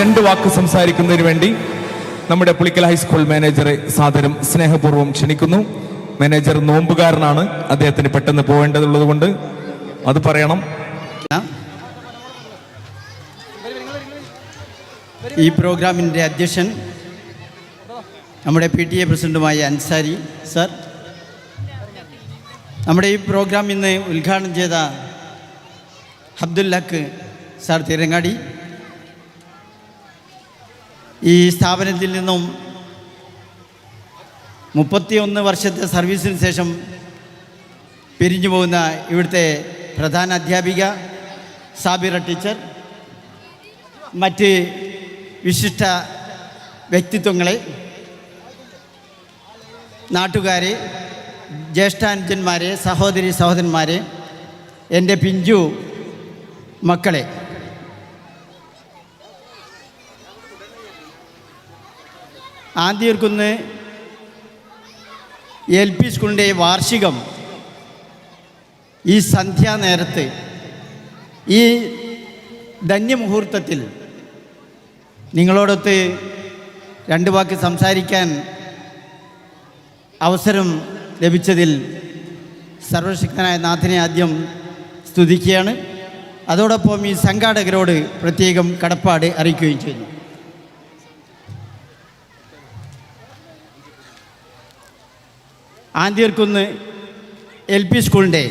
രണ്ട് വാക്ക് സംസാരിക്കുന്നതിന് വേണ്ടി നമ്മുടെ പുളിക്കൽ ഹൈസ്കൂൾ മാനേജറെ സാദരം സ്നേഹപൂർവം ക്ഷണിക്കുന്നു. മാനേജർ നോമ്പുകാരനാണ്. അദ്ദേഹത്തിന് പെട്ടെന്ന് പോകേണ്ടതുള്ളത് കൊണ്ട് അത് പറയണം. ഈ പ്രോഗ്രാമിന്റെ അധ്യക്ഷൻ നമ്മുടെ പി ടി എ പ്രസിഡന്റുമായ അൻസാരി സർ. നമ്മുടെ ഈ പ്രോഗ്രാം ഇന്ന് ഉദ്ഘാടനം ചെയ്ത അബ്ദുല്ലക്ക് സാർ തിരങ്ങാടി. ഈ സ്ഥാപനത്തിൽ നിന്നും മുപ്പത്തിയൊന്ന് വർഷത്തെ സർവീസിന് ശേഷം പിരിഞ്ഞു പോകുന്ന ഇവിടുത്തെ പ്രധാന അധ്യാപിക സാബിറ ടീച്ചർ മറ്റ് വിശിഷ്ട വ്യക്തിത്വങ്ങളെ നാട്ടുകാരെ ജ്യേഷ്ഠാനുജന്മാരെ സഹോദരി സഹോദരന്മാരെ എന്റെ പിഞ്ചു മക്കളെ ആദ്യർക്കുന്ന് എൽ പി സ്കൂളിന്റെ വാർഷികം ഈ സന്ധ്യാനേരത്ത് ഈ ധന്യമുഹൂർത്തത്തിൽ നിങ്ങളോടൊത്ത് രണ്ട് വാക്ക് സംസാരിക്കാൻ അവസരം ലഭിച്ചതിൽ സർവശക്തനായ നാഥനെ ആദ്യം സ്തുതിക്കുകയാണ്. അതോടൊപ്പം ഈ സംഘാടകരോട് പ്രത്യേകം കടപ്പാട് അറിയിക്കുകയും ചെയ്യുന്നു. ആദ്യർക്കുന്ന് എൽ പി സ്കൂളിന്റെ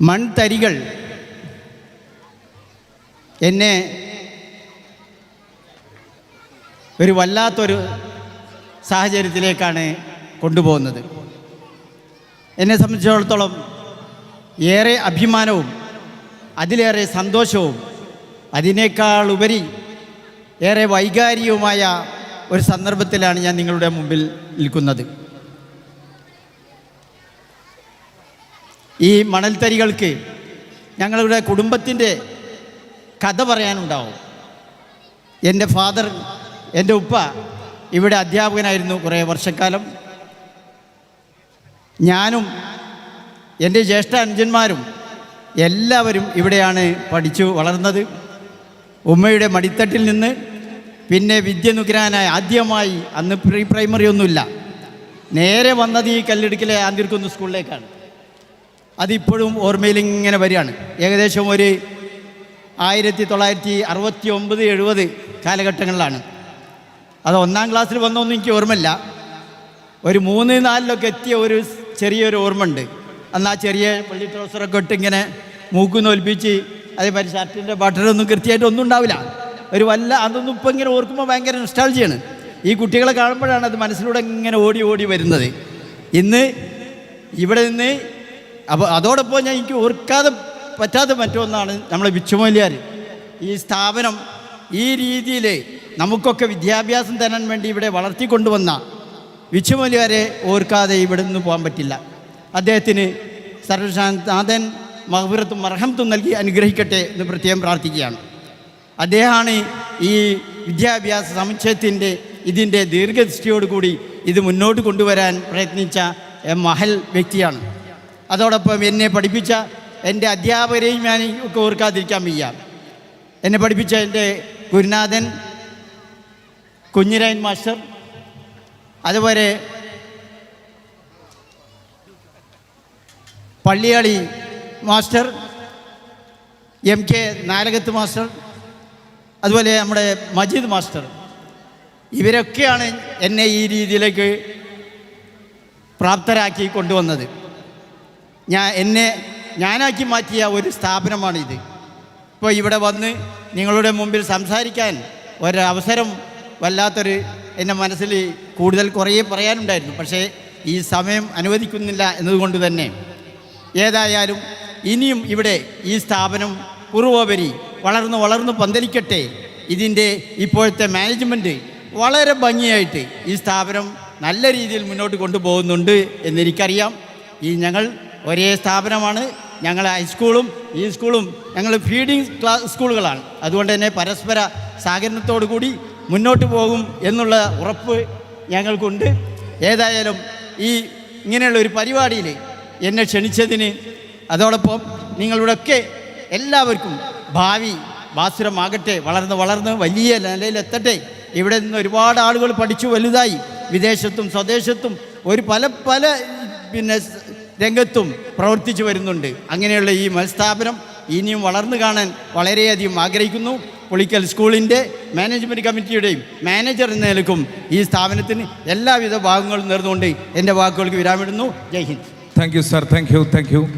മൺതരികൾ എന്നെ ഒരു വല്ലാത്തൊരു സാഹചര്യത്തിലേക്കാണ് കൊണ്ടുപോകുന്നത്. എന്നെ സംബന്ധിച്ചിടത്തോളം ഏറെ അഭിമാനവും അതിലേറെ സന്തോഷവും അതിനേക്കാൾ ഉപരി ഏറെ വൈകാരികവുമായ ഒരു സന്ദർഭത്തിലാണ് ഞാൻ നിങ്ങളുടെ മുമ്പിൽ നിൽക്കുന്നത്. ഈ മണൽത്തരികൾക്ക് ഞങ്ങളുടെ കുടുംബത്തിന്റെ കഥ പറയാനുണ്ടാവും. എന്റെ ഫാദർ എന്റെ ഉപ്പ ഇവിടെ അധ്യാപകനായിരുന്നു കുറേ വർഷക്കാലം. ഞാനും എന്റെ ജ്യേഷ്ഠ അനുജന്മാരും എല്ലാവരും ഇവിടെയാണ് പഠിച്ചു വളർന്നത്. ഉമ്മയുടെ മടിത്തട്ടിൽ നിന്ന് പിന്നെ വിദ്യ ആദ്യമായി അന്ന് പ്രീ പ്രൈമറി ഒന്നുമില്ല. നേരെ വന്നത് ഈ കല്ലിടുക്കിലെ ആന്തിർക്കുന്ന് സ്കൂളിലേക്കാണ്. അതിപ്പോഴും ഓർമ്മയിൽ ഇങ്ങനെ വരികയാണ്. ഏകദേശം ഒരു ആയിരത്തി തൊള്ളായിരത്തി അറുപത്തി ഒമ്പത് എഴുപത് കാലഘട്ടങ്ങളിലാണ്. അത് ഒന്നാം ക്ലാസ്സിൽ വന്നൊന്നും എനിക്ക് ഓർമ്മയില്ല. ഒരു മൂന്ന് നാലിലൊക്കെ എത്തിയ ഒരു ചെറിയൊരു ഓർമ്മ ഉണ്ട് അന്ന് ആ ചെറിയ പള്ളി ട്രൗസറൊക്കെ ഇട്ട് ഇങ്ങനെ മൂക്കുന്ന് ഒലിപ്പിച്ച് അതേമാതിരി ഷർട്ടിന്റെ ബട്ടറൊന്നും കൃത്യമായിട്ട് ഒന്നും ഉണ്ടാവില്ല. ഒരു വല്ല അതൊന്നും ഇപ്പം ഇങ്ങനെ ഓർക്കുമ്പോൾ ഭയങ്കര ഇൻസ്റ്റാൾജിയാണ് ഈ കുട്ടികളെ കാണുമ്പോഴാണ് അത് മനസ്സിലൂടെ ഇങ്ങനെ ഓടി ഓടി വരുന്നത്. ഇന്ന് ഇവിടെ നിന്ന് അപ്പോൾ അതോടൊപ്പം ഞാൻ എനിക്ക് ഓർക്കാതെ പറ്റാതെ മറ്റൊന്നാണ് നമ്മളെ ബിച്ചുമൊലിയാർ ഈ സ്ഥാപനം ഈ രീതിയിൽ നമുക്കൊക്കെ വിദ്യാഭ്യാസം തരാൻ വേണ്ടി ഇവിടെ വളർത്തിക്കൊണ്ടുവന്ന വിച്ചുമൊലിയാരെ ഓർക്കാതെ ഇവിടെ നിന്ന് പോകാൻ പറ്റില്ല. അദ്ദേഹത്തിന് സർവശാന്താഥൻ മഹബിറത്തും മർഹമത്തും നൽകി അനുഗ്രഹിക്കട്ടെ എന്ന് പ്രത്യേകം പ്രാർത്ഥിക്കുകയാണ്. അദ്ദേഹമാണ് ഈ വിദ്യാഭ്യാസ സമുച്ചയത്തിന്റെ ഇതിന്റെ ദീർഘദൃഷ്ടിയോടുകൂടി ഇത് മുന്നോട്ട് കൊണ്ടുവരാൻ പ്രയത്നിച്ച മഹൽ വ്യക്തിയാണ്. അതോടൊപ്പം എന്നെ പഠിപ്പിച്ച എന്റെ അധ്യാപകരെയും ഞാൻ ഒക്കെ ഓർക്കാതിരിക്കാൻ വയ്യ. എന്നെ പഠിപ്പിച്ച എന്റെ ഗുരുനാഥൻ കുഞ്ഞിരായൻ മാസ്റ്റർ അതുപോലെ Palliyali master M K Narakath master അതുപോലെ നമ്മുടെ മജീദ് മാസ്റ്റർ. ഇവരൊക്കെയാണ് എന്നെ ഈ രീതിയിലേക്ക് പ്രാപ്തരാക്കി കൊണ്ടുവന്നത്. ഞാൻ എന്നെ ഞാനാക്കി മാറ്റിയ ഒരു സ്ഥാപനമാണിത്. ഇപ്പോൾ ഇവിടെ വന്ന് നിങ്ങളുടെ മുമ്പിൽ സംസാരിക്കാൻ ഒരവസരം വല്ലാത്തൊരു എന്റെ മനസ്സിൽ കൂടുതൽ കുറേ പറയാനുണ്ടായിരുന്നു. പക്ഷേ ഈ സമയം അനുവദിക്കുന്നില്ല എന്നതുകൊണ്ട് തന്നെ. ഏതായാലും ഇനിയും ഇവിടെ ഈ സ്ഥാപനം പൂർവോപരി വളർന്ന് വളർന്ന് പന്തലിക്കട്ടെ. ഇതിന്റെ ഇപ്പോഴത്തെ മാനേജ്മെന്റ് വളരെ ഭംഗിയായിട്ട് ഈ സ്ഥാപനം നല്ല രീതിയിൽ മുന്നോട്ട് കൊണ്ടുപോകുന്നുണ്ട് എന്നെനിക്കറിയാം. ഈ ഞങ്ങൾ ഒരേ സ്ഥാപനമാണ്. ഞങ്ങൾ ഹൈസ്കൂളും ഈ സ്കൂളും ഞങ്ങൾ ഫീഡിങ് ക്ലാസ് സ്കൂളുകളാണ് അതുകൊണ്ട് തന്നെ പരസ്പര സഹകരണത്തോടു കൂടി മുന്നോട്ട് പോകും എന്നുള്ള ഉറപ്പ് ഞങ്ങൾക്കുണ്ട്. ഏതായാലും ഈ ഇങ്ങനെയുള്ള ഒരു പരിപാടിയിൽ എന്നെ ക്ഷണിച്ചതിന് അതോടൊപ്പം നിങ്ങളുടെയൊക്കെ എല്ലാവർക്കും ഭാവി ഭാസുരമാകട്ടെ വളർന്ന് വളർന്ന് വലിയ നിലയിലെത്തട്ടെ. ഇവിടെ നിന്ന് ഒരുപാട് ആളുകൾ പഠിച്ചു വലുതായി. വിദേശത്തും സ്വദേശത്തും ഒരു പല പല പിന്നെ രംഗത്തും പ്രവർത്തിച്ചു വരുന്നുണ്ട്. അങ്ങനെയുള്ള ഈ മത്സ്ഥാപനം ഇനിയും വളർന്നു കാണാൻ വളരെയധികം ആഗ്രഹിക്കുന്നു. പൊളിക്കൽ സ്കൂളിന്റെ മാനേജ്മെന്റ് കമ്മിറ്റിയുടെയും മാനേജർ എന്ന നിലക്കും ഈ സ്ഥാപനത്തിന് എല്ലാവിധ ഭാഗങ്ങളും നേർന്നുകൊണ്ട് എന്റെ വാക്കുകൾക്ക് വിരാമിടുന്നു. Jai Hind. Thank you sir thank you thank you